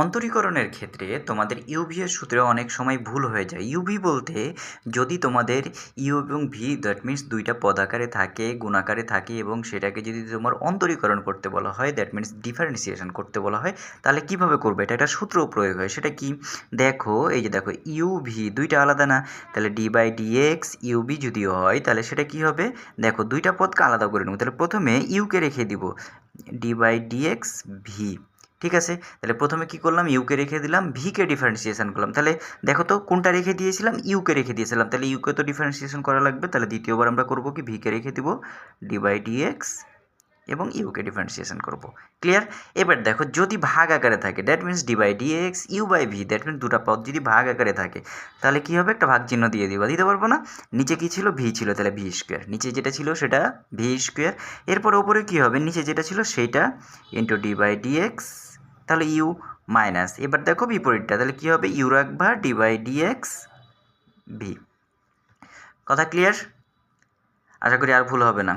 অন্তরীকরণের ক্ষেত্রে তোমাদের ইউভি এর সূত্রে অনেক সময় ভুল হয়ে যায়। ইউভি বলতে যদি তোমাদের ইউ এবং ভি দ্যাট মিন্স দুইটা পদ আকারে থাকে, গুণাকারে থাকে এবং সেটাকে যদি তোমার অন্তরীকরণ করতে বলা হয় দ্যাট মিন্স ডিফারেন্সিয়েশন করতে বলা হয়, তাহলে কীভাবে করবে? এটা একটা সূত্র প্রয়োগ হয়। সেটা কি? দেখো, এই যে দেখো ইউভি দুইটা আলাদা না, তাহলে ডি বাই ডিএক্স ইউবি যদি হয়, তাহলে সেটা কি হবে? দেখো, দুইটা পদকে আলাদা করে নেব। তাহলে প্রথমে ইউকে রেখে দিব। ডি বাই ডিএক্স ভি ঠিক আছে? তাহলে প্রথমে কি করলাম? ইউকে রেখে দিলাম। ভিকে ডিফারেন্সিয়েশন করলাম। তাহলে দেখো তো, কোনটা রেখে দিয়েছিলাম? ইউকে রেখে দিয়েছিলাম। তাহলে ইউকে তো ডিফারেন্সিয়েশন করা লাগবে। তাহলে দ্বিতীয়বার আমরা করব কি? ভিকে রেখে দিব ডি বাই ডিএক্স এবং ইউকে ডিফারেন্সিয়েশন করব। ক্লিয়ার এবার দেখো, যদি ভাগ আকারে থাকে that means d dx u by v that means দুটো পদ যদি ভাগ আকারে থাকে, তাহলে কী হবে? একটা ভাগ চিহ্ন দিয়ে দিবা। দিতে পারব না? নিচে কী ছিল? ভি ছিল। তাহলে ভি স্কোয়ার নিচে যেটা ছিল সেটা ভি স্কোয়ার এরপর ওপরে কী হবে? নিচে যেটা ছিল সেইটা ইন্টু ডি ডিএক্স তাহলে ইউ মাইনাস এবার দেখো বিপরীতটা, তাহলে কী হবে? ইউ রাখবা ডি ডিএক্স ভি কথা ক্লিয়ার আশা করি আর ভুল হবে না।